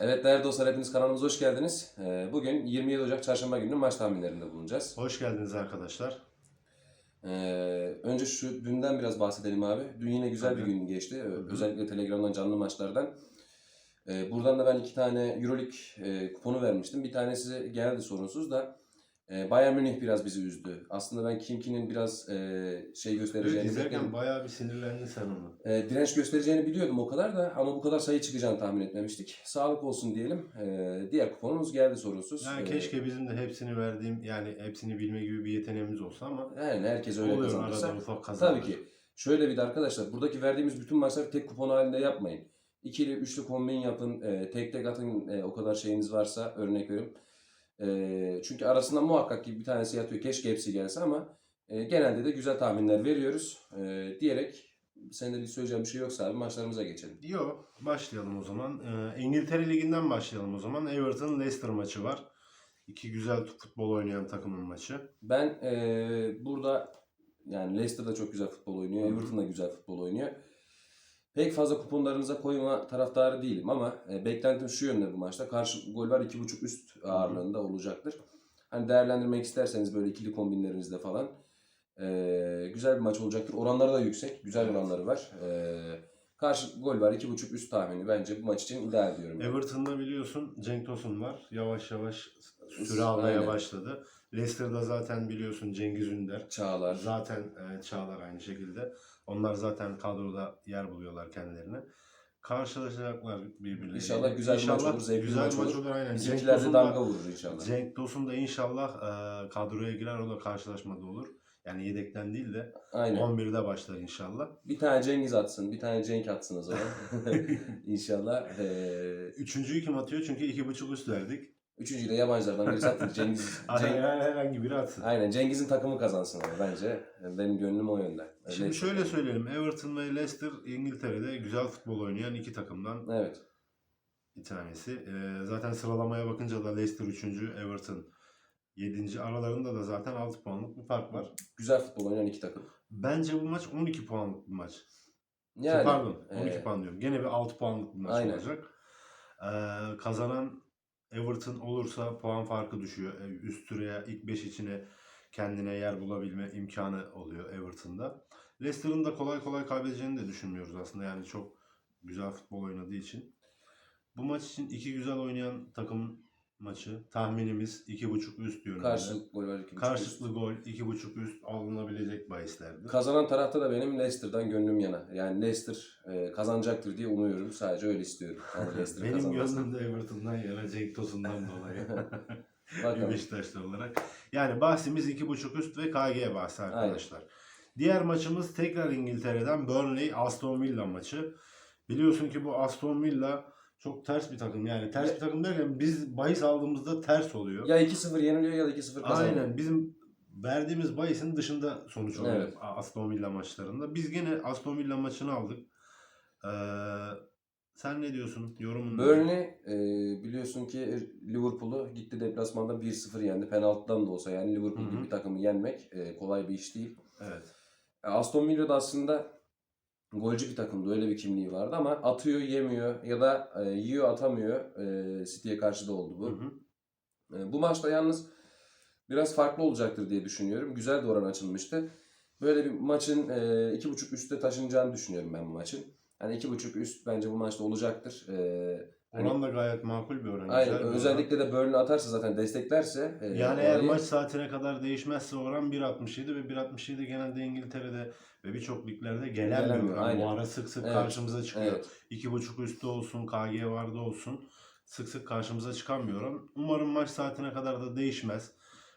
Evet değerli dostlar hepiniz kanalımıza hoş geldiniz. Ee, Bugün 27 Ocak Çarşamba günü maç tahminlerinde bulunacağız. Hoş geldiniz arkadaşlar. Ee, Önce şu dünden biraz bahsedelim abi. Dün yine güzel bir Tabii. gün geçti. Ö- hı. Özellikle Telegram'dan canlı maçlardan. Ee, Buradan da ben iki tane Euroleague e, kuponu vermiştim. Bir tanesi geldi sorunsuz da e, Bayern Münih biraz bizi üzdü. Aslında ben Kimki'nin biraz e, şey göstereceğini izlerken bayağı bir sinirlendin sen onu. E, direnç göstereceğini biliyordum o kadar da ama bu kadar sayı çıkacağını tahmin etmemiştik. Sağlık olsun diyelim. E, diğer kuponumuz geldi sorunsuz. Yani E, keşke bizim de hepsini verdiğim yani hepsini bilme gibi bir yeteneğimiz olsa ama Yani herkes öyle kazanırsa. arada ufak kazalar. Tabii ki. Şöyle bir de arkadaşlar buradaki verdiğimiz bütün maçları tek kupon halinde yapmayın. İkili, üçlü kombin yapın, e, tek tek atın e, o kadar şeyiniz varsa örnek veriyorum. E, çünkü arasında muhakkak ki bir tanesi yatıyor. Keşke hepsi gelse ama e, genelde de güzel tahminler veriyoruz. E, diyerek senin de bir söyleyeceğin bir şey yoksa abi maçlarımıza geçelim. Yok başlayalım o zaman. Ee, İngiltere Ligi'nden başlayalım o zaman. Everton Leicester maçı var. İki güzel futbol oynayan takımın maçı. Ben e, burada yani Leicester da çok güzel futbol oynuyor. Everton da güzel futbol oynuyor. Pek fazla kuponlarınıza koyma taraftarı değilim ama e, beklentim şu yönde bu maçta. Karşı gol var 2.5 üst ağırlığında olacaktır. Hani değerlendirmek isterseniz böyle ikili kombinlerinizde falan e, güzel bir maç olacaktır. Oranları da yüksek. Güzel Evet. oranları var. E, karşı gol var 2.5 üst tahmini bence bu maç için ideal diyorum. ben. Everton'da biliyorsun Cenk Tosun var. Yavaş yavaş süre Aynen. almaya başladı. Leicester'da zaten biliyorsun Cengiz Ünder. Çağlar. Zaten e, Çağlar aynı şekilde. Onlar zaten kadroda yer buluyorlar kendilerine. Karşılaşacaklar birbirleriyle. İnşallah güzel bir maç olur, zevkli bir güzel maç olur. Aynen. Cenk Bizimkiler de Tosun damga da, vurur inşallah. Cenk Tosun da inşallah e, kadroya girer. O da karşılaşmada olur. Yani yedekten değil de Aynen. 11'de başlar inşallah. Bir tane Cengiz atsın, bir tane Cenk atsın o zaman. İnşallah. Eee Üçüncüyü kim atıyor? Çünkü iki buçuk üst verdik. üçüncüyü de yabancılardan birisi attık. Cengiz, Aynen, herhangi biri atsın. aynen Cengiz'in takımı kazansın ama bence. Benim gönlüm o yönde. Şimdi Öyle- şöyle söyleyelim. Everton ve Leicester İngiltere'de güzel futbol oynayan iki takımdan Evet. bir tanesi. Ee, zaten sıralamaya bakınca da Leicester 3. Everton 7. aralarında da zaten 6 puanlık bir fark var. Güzel futbol oynayan iki takım. Bence bu maç 12 puanlık bir maç. Yani, Pardon 12 eee, puan diyorum. Gene bir 6 puanlık bir maç Aynen. olacak. Ee, kazanan Everton olursa puan farkı düşüyor. Ee, Üst sıraya ilk 5 içine kendine yer bulabilme imkanı oluyor Everton'da. Leicester'ın da kolay kolay kaybedeceğini de düşünmüyoruz aslında. Yani çok güzel futbol oynadığı için. Bu maç için iki güzel oynayan takım maçı. Tahminimiz 2.5 üst yönünde. karşılık gol var. iki buçuk üst. Karşılıklı gol 2.5 üst alınabilecek bahislerdir. Kazanan tarafta da benim Leicester'dan gönlüm yana. Yani Leicester e, kazanacaktır diye umuyorum. Sadece öyle istiyorum. Yani Leicester Benim gönlümde Everton'dan yana Cenk Tosun'dan dolayı. Bakalım. Beşiktaşlı olarak. Yani bahsimiz 2.5 üst ve KG bahsi arkadaşlar. Diğer maçımız tekrar İngiltere'den Burnley Aston Villa maçı. Biliyorsun ki bu Aston Villa çok ters bir takım. Yani ters bir takım derken biz bahis aldığımızda ters oluyor. Ya 2-0 yeniliyor ya da 2-0 kazanıyor. Aynen bizim verdiğimiz bahisin dışında sonuç oluyor Evet. Aston Villa maçlarında. Biz gene Aston Villa maçını aldık. Ee, sen ne diyorsun? Yorumun? Burnley e, biliyorsun ki Liverpool'u gitti deplasmanda 1-0 yendi. Penaltıdan da olsa yani Liverpool Hı hı. gibi bir takımı yenmek e, kolay bir iş değil. Evet. E, Aston Villa da aslında golcü bir takımdı. Öyle bir kimliği vardı ama atıyor yemiyor ya da e, yiyor atamıyor. E, City'ye karşı da oldu bu. Hı hı. E, bu maçta yalnız biraz farklı olacaktır diye düşünüyorum. Güzel de oran açılmıştı. Böyle bir maçın e, iki buçuk üstte taşınacağını düşünüyorum ben bu maçın. Yani iki buçuk üst bence bu maçta olacaktır. E, hani- Oran da gayet makul bir oran. Aynen. güzel bir oran. Özellikle de Burnley atarsa zaten desteklerse. e, Yani eğer maç saatine kadar değişmezse oran 1.67 ve 1.67 genelde İngiltere'de ve birçok liglerde gelen bir Gelemiyor, oran. aynen. Bu ara sık sık Evet, karşımıza çıkıyor. Evet. 2.5 üstü olsun, KG vardı olsun. Sık sık karşımıza çıkan bir oran. Umarım maç saatine kadar da değişmez.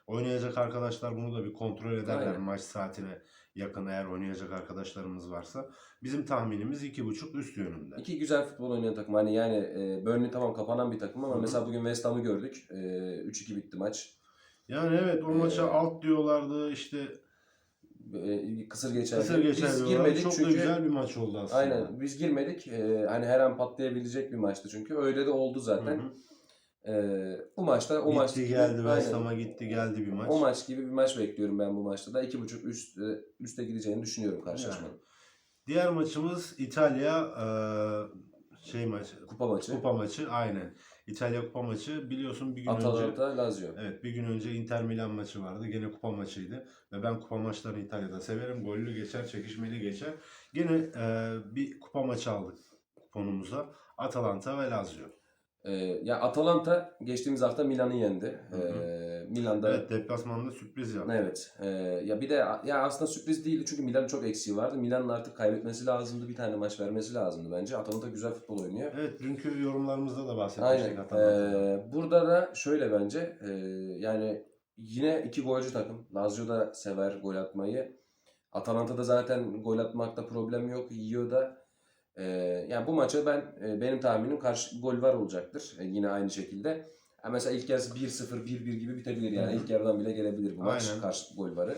Oynayacak arkadaşlar bunu da bir kontrol ederler Aynen. maç saatine yakın eğer oynayacak arkadaşlarımız varsa. Bizim tahminimiz 2.5 üst yönünde. İki güzel futbol oynayan takım. Hani yani e, Burnley tamam kapanan bir takım ama Hı hı. mesela bugün West Ham'ı gördük. E, 3-2 bitti maç. Yani evet o maça Ee, alt diyorlardı işte E, kısır geçerdi. kısır geçer Biz diyorlar. girmedik Çok çünkü da güzel bir maç oldu aslında. Aynen biz girmedik. E, hani her an patlayabilecek bir maçtı çünkü. Öyle de oldu zaten. Hı hı. Bu maçta o gitti maç gibi- geldi West. Ham'a gitti geldi bir maç. O maç gibi bir maç bekliyorum ben bu maçta da. 2.5 üst, e, üste gideceğini düşünüyorum karşılaşmanın. Diğer maçımız İtalya e, şey maçı, Kupa maçı. kupa maçı aynen. İtalya kupa maçı biliyorsun bir gün önce Atalanta, Lazio. Evet bir gün önce Inter Milan maçı vardı. Gene kupa maçıydı. Ve ben kupa maçlarını İtalya'da severim. Gollü geçer, çekişmeli geçer. Gene e, bir kupa maçı aldık konumuza. Atalanta ve Lazio. Ee, ya Atalanta geçtiğimiz hafta Milan'ı yendi. Hı hı. Ee, Milan'da Evet deplasmanda sürpriz yaptı. Evet. Ee, ya bir de ya aslında sürpriz değildi çünkü Milan'ın çok eksiği vardı. Milan'ın artık kaybetmesi lazımdı. Bir tane maç vermesi lazımdı bence. Atalanta güzel futbol oynuyor. Evet dünkü yorumlarımızda da bahsetmiştik. Atalanta'dan. Ee, burada da şöyle bence e, yani yine iki golcü takım. Lazio da sever gol atmayı. Atalanta'da zaten gol atmakta problem yok. Yiyor da. Ee, yani bu maça ben e, benim tahminim karşı gol var olacaktır. E, yine aynı şekilde. Ha, mesela ilk yarısı 1-0, 1-1 gibi bitebilir yani. İlk yarıdan bile gelebilir bu maç Aynen. karşı gol varı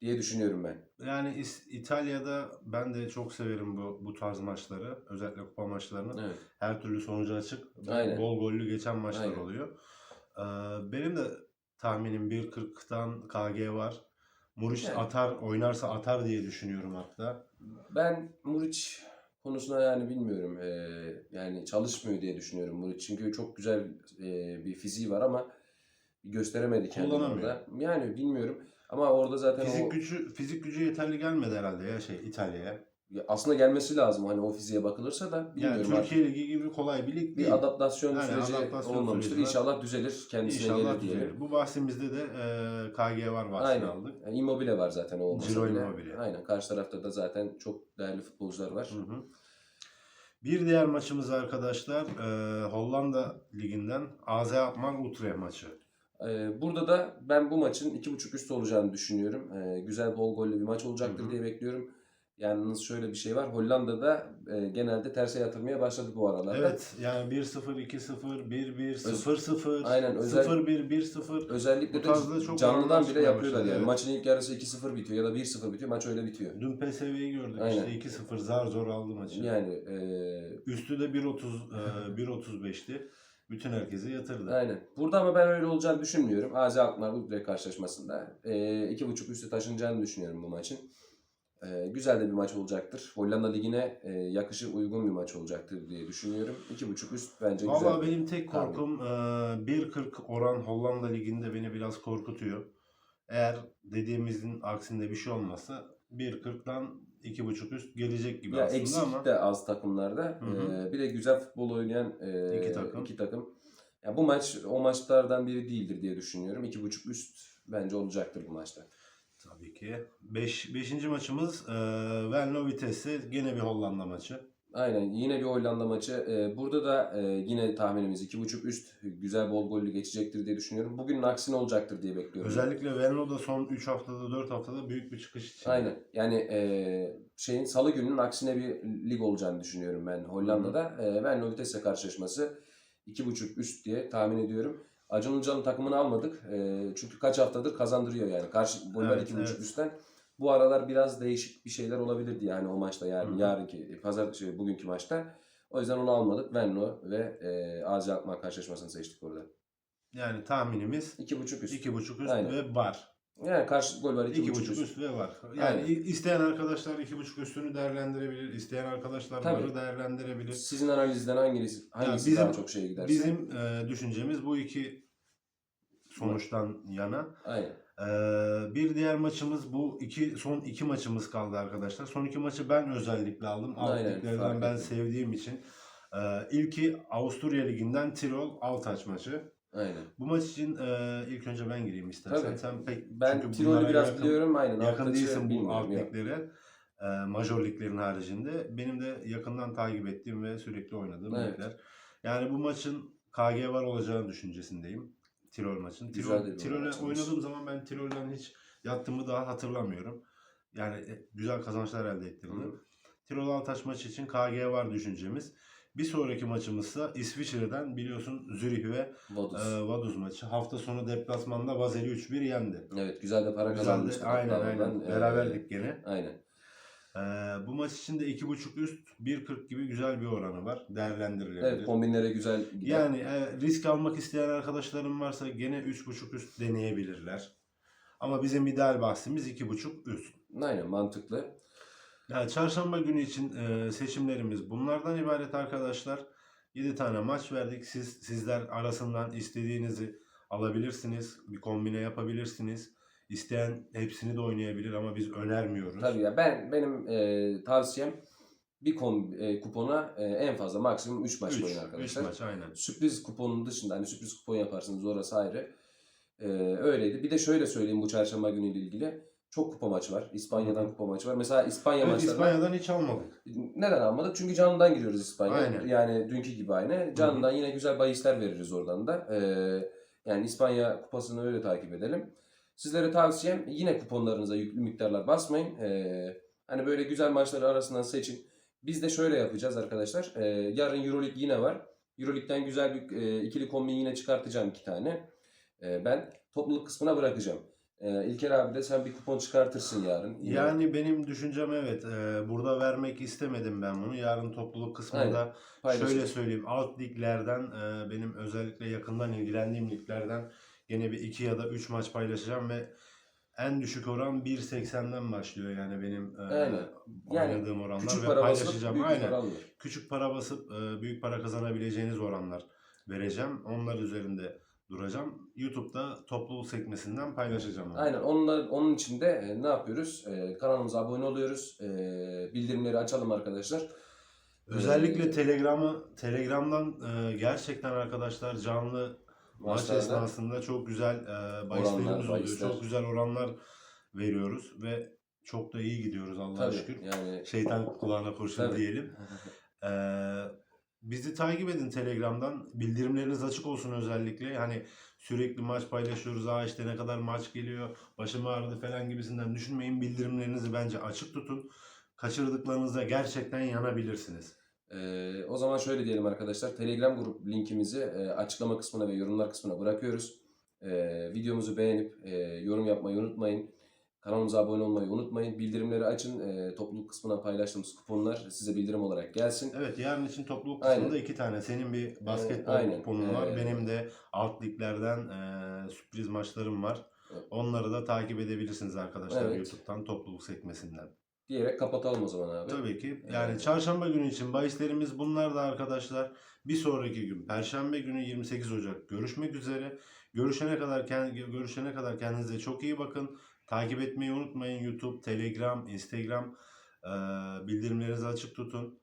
diye düşünüyorum ben. Yani İtalya'da ben de çok severim bu bu tarz maçları. Özellikle kupa maçlarını. Evet. Her türlü sonucu açık. Aynen. Bol gollü geçen maçlar Aynen. oluyor. Ee, benim de tahminim 1.40'tan KG var. Muriç Yani. atar, oynarsa atar diye düşünüyorum hatta. Ben Muriç konusuna yani bilmiyorum. Ee, yani çalışmıyor diye düşünüyorum Muriç. Çünkü çok güzel e, bir fiziği var ama gösteremedi kendini orada. Yani bilmiyorum. Ama orada zaten Fizik o gücü fizik gücü yeterli gelmedi herhalde ya şey İtalya'ya. Aslında gelmesi lazım hani o fiziğe bakılırsa da Yani bilmiyorum. artık. Türkiye Ligi gibi kolay bir lig değil. bir adaptasyon Yani süreci adaptasyon olmamıştır. süreci var. İnşallah düzelir. Kendisine İnşallah gelir düzelir. Bu bahsimizde de e, KG var bahsini Aynen. aldık. Yani Immobile var zaten o olmasa Ciro bile. Immobile. Aynen. Karşı tarafta da zaten çok değerli futbolcular var. Hı hı. Bir diğer maçımız arkadaşlar e, Hollanda Ligi'nden AZ Alkmaar Utrecht maçı. Ee, burada da ben bu maçın 2.5 üstü olacağını düşünüyorum. Ee, güzel bol gollü bir maç olacaktır Hı hı. diye bekliyorum. Yalnız şöyle bir şey var. Hollanda'da e, genelde terse yatırmaya başladı bu aralarda. Evet yani 1-0, 2-0, 1-1, 0-0, Aynen, özel- 0-1, 1-0. Özellikle Bu de tarzda çok canlıdan bile yapıyorlar başladı, yani. evet. Maçın ilk yarısı 2-0 bitiyor ya da 1-0 bitiyor. Maç öyle bitiyor. Dün PSV'yi gördük Aynen. işte 2-0 zar zor aldı maçı. Yani e, Üstü de 1.30 e, 1.35'ti. Bütün herkesi yatırdı. aynen. Burada ama ben öyle olacağını düşünmüyorum. AZ Alkmaar Utrecht karşılaşmasında e, 2.5 üstü taşınacağını düşünüyorum bu maçın. E, güzel de bir maç olacaktır. Hollanda Ligi'ne e, yakışı uygun bir maç olacaktır diye düşünüyorum. 2.5 üst bence güzel. Valla benim tek korkum e, 1.40 oran Hollanda Ligi'nde beni biraz korkutuyor. Eğer dediğimizin aksinde bir şey olmazsa 1.40'dan 2.5 üst gelecek gibi Ya aslında eksik ama de az takımlarda. Hı hı. Ee, bir de güzel futbol oynayan e, İki takım. iki takım. Ya bu maç o maçlardan biri değildir diye düşünüyorum. 2.5 üst bence olacaktır bu maçta. Tabii ki 5 5. maçımız e, Venlo Vitesse gene bir Hollanda maçı. Aynen yine bir Hollanda maçı. Ee, burada da e, yine tahminimiz 2.5 üst güzel bol gollü geçecektir diye düşünüyorum. Bugünün aksine olacaktır diye bekliyorum. Özellikle Venlo'da son 3 haftada 4 haftada büyük bir çıkış için. Aynen. Yani e, şeyin salı gününün aksine bir lig olacağını düşünüyorum ben Hollanda'da. E, Venlo Vitesse karşılaşması 2.5 üst diye tahmin ediyorum. Acun Ilıcalı'nın takımını almadık. E, çünkü kaç haftadır kazandırıyor yani. Karşı goller Evet, 2.5 evet. üstten. Bu aralar biraz değişik bir şeyler olabilirdi yani o maçta yani Hı hı. yarınki pazar şey, bugünkü maçta. O yüzden onu almadık. Venlo ve e, AZ Alkmaar karşılaşmasını seçtik orada. Yani tahminimiz 2.5 üst. 2.5 üst Aynen. ve var. Yani karşı gol var 2.5 2.5 üst. üst ve var. Yani Aynen. isteyen arkadaşlar 2.5 üstünü değerlendirebilir. isteyen arkadaşlar Tabii. varı değerlendirebilir. Sizin analizden hangisi, hangisi bizim- daha çok şeye giderse. Bizim e, düşüncemiz bu iki sonuçtan yana. Aynen. E, bir diğer maçımız bu iki son iki maçımız kaldı arkadaşlar. Son iki maçı ben özellikle aldım. Alt Aynen, liglerden fark ben ettim. sevdiğim için. E, ilki Avusturya Ligi'nden Tirol Altaç maçı. Aynen. Bu maç için e, ilk önce ben gireyim istersen. Tabii. Sen pek Ben Tirol'ü biraz yakın- biliyorum. Aynen. Yakın değilsin bu alt liglere. E, major liglerin haricinde. Benim de yakından takip ettiğim ve sürekli oynadığım Evet. ligler. Yani bu maçın KG var olacağını düşüncesindeyim. Tirol maçın. Tirol, Tirol'e oynadığım zaman ben Tirol'den hiç yattığımı daha hatırlamıyorum. Yani e, güzel kazançlar elde ettirdi. Tirol Altaş maçı için KG var düşüncemiz. Bir sonraki maçımızsa İsviçre'den biliyorsun Zürih ve Vaduz. e, Vaduz maçı. Hafta sonu deplasmanda Bazel'i 3-1 yendi. evet güzel de para kazanmıştık. aynen hatta aynen. Beraberdik gene. Aynen. Ee, bu maç için de 2.5 üst 1.40 gibi güzel bir oranı var. Değerlendirilebilir. Evet kombinlere güzel gider. yani e, risk almak isteyen arkadaşlarım varsa gene 3.5 üst deneyebilirler. Ama bizim ideal bahsimiz 2.5 üst. Aynen mantıklı. Yani çarşamba günü için e, seçimlerimiz bunlardan ibaret arkadaşlar. 7 tane maç verdik. Siz sizler arasından istediğinizi alabilirsiniz. Bir kombine yapabilirsiniz. İsteyen hepsini de oynayabilir ama biz önermiyoruz. Tabii ya ben benim e, tavsiyem bir kom, e, kupona e, en fazla maksimum 3 maç 3 koyun arkadaşlar. maç aynen. Sürpriz kuponun dışında hani sürpriz kupon yaparsınız orası ayrı. E, öyleydi. Bir de şöyle söyleyeyim bu çarşamba günüyle ilgili. Çok kupa maçı var. İspanya'dan kupa maçı var. Mesela İspanya Evet, maçlarına İspanya'dan hiç almadık. neden almadık? Çünkü canlıdan giriyoruz İspanya. Aynen. Yani dünkü gibi aynı. Canlıdan yine güzel bahisler veririz oradan da. E, yani İspanya kupasını öyle takip edelim. Sizlere tavsiyem yine kuponlarınıza yüklü miktarlar basmayın. Ee, hani böyle güzel maçları arasından seçin. Biz de şöyle yapacağız arkadaşlar. Ee, yarın Euroleague yine var. Euroleague'den güzel bir e, ikili kombin yine çıkartacağım iki tane. Ee, ben topluluk kısmına bırakacağım. Ee, İlker abi de sen bir kupon çıkartırsın yarın. Yine. Yani benim düşüncem evet. e, burada vermek istemedim ben bunu. Yarın topluluk kısmında Paylaşın. şöyle söyleyeyim. Alt liglerden e, benim özellikle yakından ilgilendiğim liglerden gene bir 2 ya da 3 maç paylaşacağım ve en düşük oran 1.80'den başlıyor yani benim e, Aynen. Yani oynadığım oranlar Küçük ve para basıp paylaşacağım. büyük Aynen. para alınır. Küçük para basıp e, büyük para kazanabileceğiniz oranlar vereceğim. Onlar üzerinde duracağım. YouTube'da topluluk sekmesinden paylaşacağım. onu. Aynen. Onunla, onun için de e, ne yapıyoruz? E, kanalımıza abone oluyoruz. E, bildirimleri açalım arkadaşlar. Özellikle Ee, Telegram'ı Telegram'dan e, gerçekten arkadaşlar canlı maç maçlarda- esnasında çok güzel e, bahislerimiz oluyor. bahisler. Çok güzel oranlar veriyoruz ve çok da iyi gidiyoruz Allah'a Tabii şükür. yani Şeytan kulağına kurşun Tabii. diyelim. E, bizi takip edin Telegram'dan. Bildirimleriniz açık olsun özellikle. Hani sürekli maç paylaşıyoruz. Aa işte ne kadar maç geliyor, başım ağrıdı falan gibisinden düşünmeyin. Bildirimlerinizi bence açık tutun. Kaçırdıklarınızda gerçekten yanabilirsiniz. Ee, o zaman şöyle diyelim arkadaşlar. Telegram grup linkimizi e, açıklama kısmına ve yorumlar kısmına bırakıyoruz. Ee, videomuzu beğenip e, yorum yapmayı unutmayın. Kanalımıza abone olmayı unutmayın. Bildirimleri açın. E, topluluk kısmına paylaştığımız kuponlar size bildirim olarak gelsin. Evet yarın için topluluk Aynen. kısmında iki tane. Senin bir basketbol aynen. kuponun var. Ee, Benim de alt liglerden e, sürpriz maçlarım var. Evet. Onları da takip edebilirsiniz arkadaşlar Evet. YouTube'dan topluluk sekmesinden. Diyerek kapatalım o zaman abi. Tabii ki. Yani Evet. çarşamba günü için bahislerimiz bunlar da arkadaşlar. Bir sonraki gün Perşembe günü 28 Ocak görüşmek üzere. Görüşene kadar görüşene kadar kendinize çok iyi bakın. Takip etmeyi unutmayın. YouTube, Telegram, Instagram e, bildirimlerinizi açık tutun.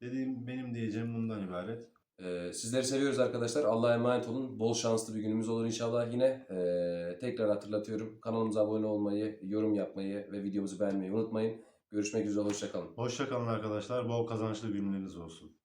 Dediğim benim diyeceğim bundan ibaret. Ee, sizleri seviyoruz arkadaşlar. Allah'a emanet olun. Bol şanslı bir günümüz olur inşallah yine. Ee, tekrar hatırlatıyorum. Kanalımıza abone olmayı, yorum yapmayı ve videomuzu beğenmeyi unutmayın. Görüşmek üzere. Hoşçakalın. Hoşçakalın arkadaşlar. Bol kazançlı günleriniz olsun.